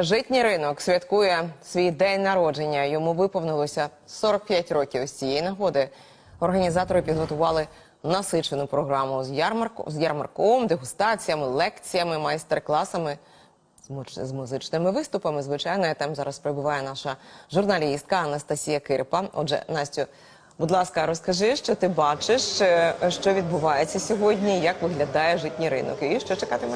Житній ринок святкує свій день народження. Йому виповнилося 45 років. З цієї нагоди організатори підготували насичену програму з ярмарку з ярмарком, дегустаціями, лекціями, майстер-класами. з музичними виступами, звичайно, там зараз прибуває наша журналістка Анастасія Кирпа. Отже, Настю, будь ласка, розкажи, що ти бачиш, е, що відбувається сьогодні, як виглядає житній ринок і що чекати в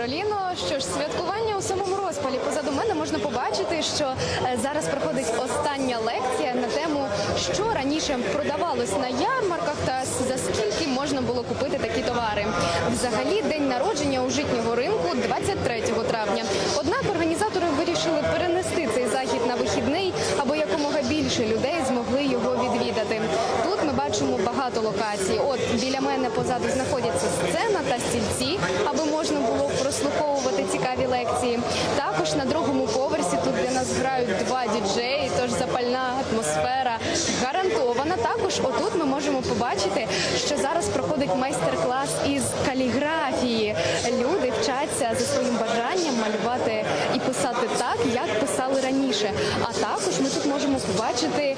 Кароліно. Що ж, святкування у самому розпалі. Позаду мене можна побачити, що е, зараз проходить остання лекція на тему, що раніше продавалось на ярмарках та за скільки можна було купити такі товари. Взагалі, день народження у житнього ринку 23 травня. Однак організатори вирішили перенести цей захід на вихідний, аби якомога більше людей змогли його відвідати. Тут ми бачимо багато локацій. От біля мене позаду знаходяться сцена та стільці, аби можна було прослуховувати цікаві лекції. Також на другому поверсі тут для нас грають два діджеї, тож запальна атмосфера гарантована. Також отут ми можемо побачити, що зараз проходить майстер-клас із каліграфії. Люди вчаться за своїм бажанням малювати і писати так, як писали раніше. А також ми тут можемо побачити е,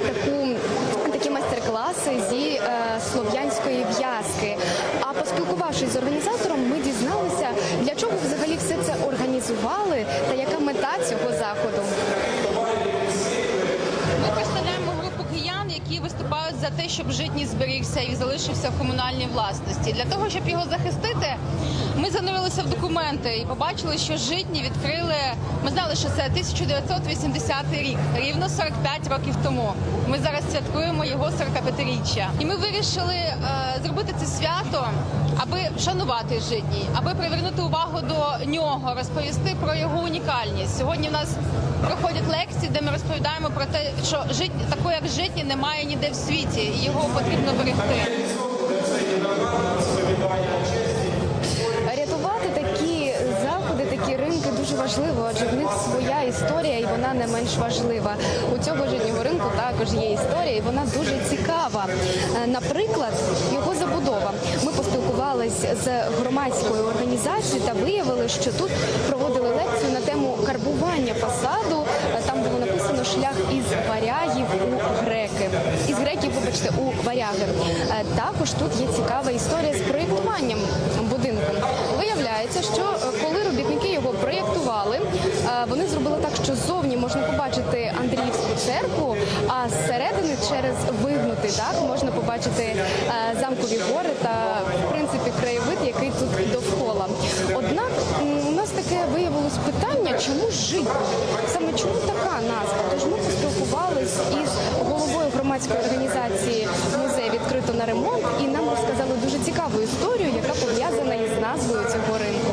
таку такі майстер-класи зі е, слов'янської в'язки. Поспілкувавшись з організатором, ми дізналися, для чого взагалі все це організували та яка мета цього заходу. Ми представляємо групу киян, які виступають за те, щоб житній зберігся і залишився в комунальній власності. Для того, щоб його захистити, ми занурилися в документи і побачили, що житні відкрили. Ми знали, що це 1980 рік, рівно 45 років тому. Ми зараз святкуємо його 45-річчя. І ми вирішили е, зробити це свято, аби вшанувати житній, аби привернути увагу до нього, розповісти про його унікальність. Сьогодні в нас проходять лекції, де ми розповідаємо про те, що жит... такої, як житні, немає ніде в світі, і його потрібно берегти. Важливо, адже в них своя історія, і вона не менш важлива. У цього житнього ринку також є історія, і вона дуже цікава. Е, Наприклад, його забудова. Ми поспілкувалися з громадською організацією та виявили, що тут проводили лекцію на тему карбування фасаду. Е, Там було написано шлях із варягів у греки. Із греків, вибачте, у варяги. Е, Також тут є цікава історія з проєктуванням будинку. Виявляється, що вони зробили так, що ззовні можна побачити Андріївську церкву, а зсередини через вигнутий дах можна побачити е, замкові гори та в принципі краєвид, який тут довкола. Однак у нас таке виявилось питання, чому жити? Саме чому така назва? Тож ми поспілкувались із головою громадської організації музей відкрито на ремонт, і нам розказали дуже цікаву історію, яка пов'язана із назвою цього ринку.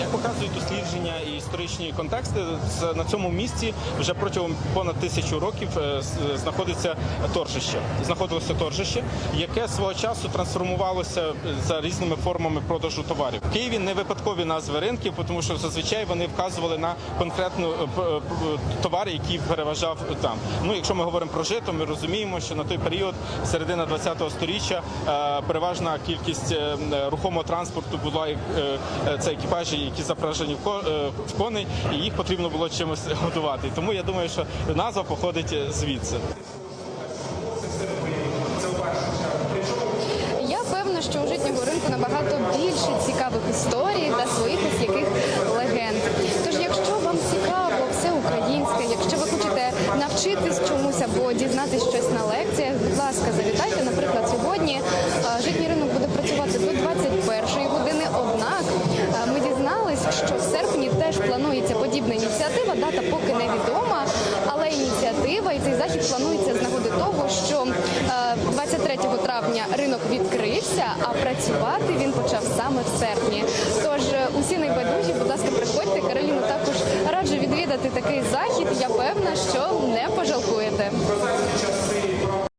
Як показують дослідження і історичні контексти, на цьому місці вже протягом понад тисячу років е, знаходиться торжище. Знаходилося торжище, яке свого часу трансформувалося за різними формами продажу товарів. В Києві не випадкові назви ринків, тому що зазвичай вони вказували на конкретну е, е, товар, який переважав там. Ну, якщо ми говоримо про жито, ми розуміємо, що на той період, середина 20-го сторіччя, е, переважна кількість е, рухомого транспорту була е, е, це екіпажі, які запражені в ко- е, і їх потрібно було чимось годувати. Тому я думаю, що назва походить е, звідси. Я певна, що у житнього ринку набагато більше цікавих історій та своїх ось яких легенд. Тож, якщо вам цікаво все українське, якщо ви хочете навчитись чомусь або дізнатись щось на лекціях, будь ласка, завітайте. Наприклад, сьогодні е, житній ринок ініціатива і цей захід планується з нагоди того, що е, 23 травня ринок відкрився, а працювати він почав саме в серпні. Тож е, усі найбайдужі, будь ласка, приходьте. Кароліну також раджу відвідати такий захід. Я певна, що.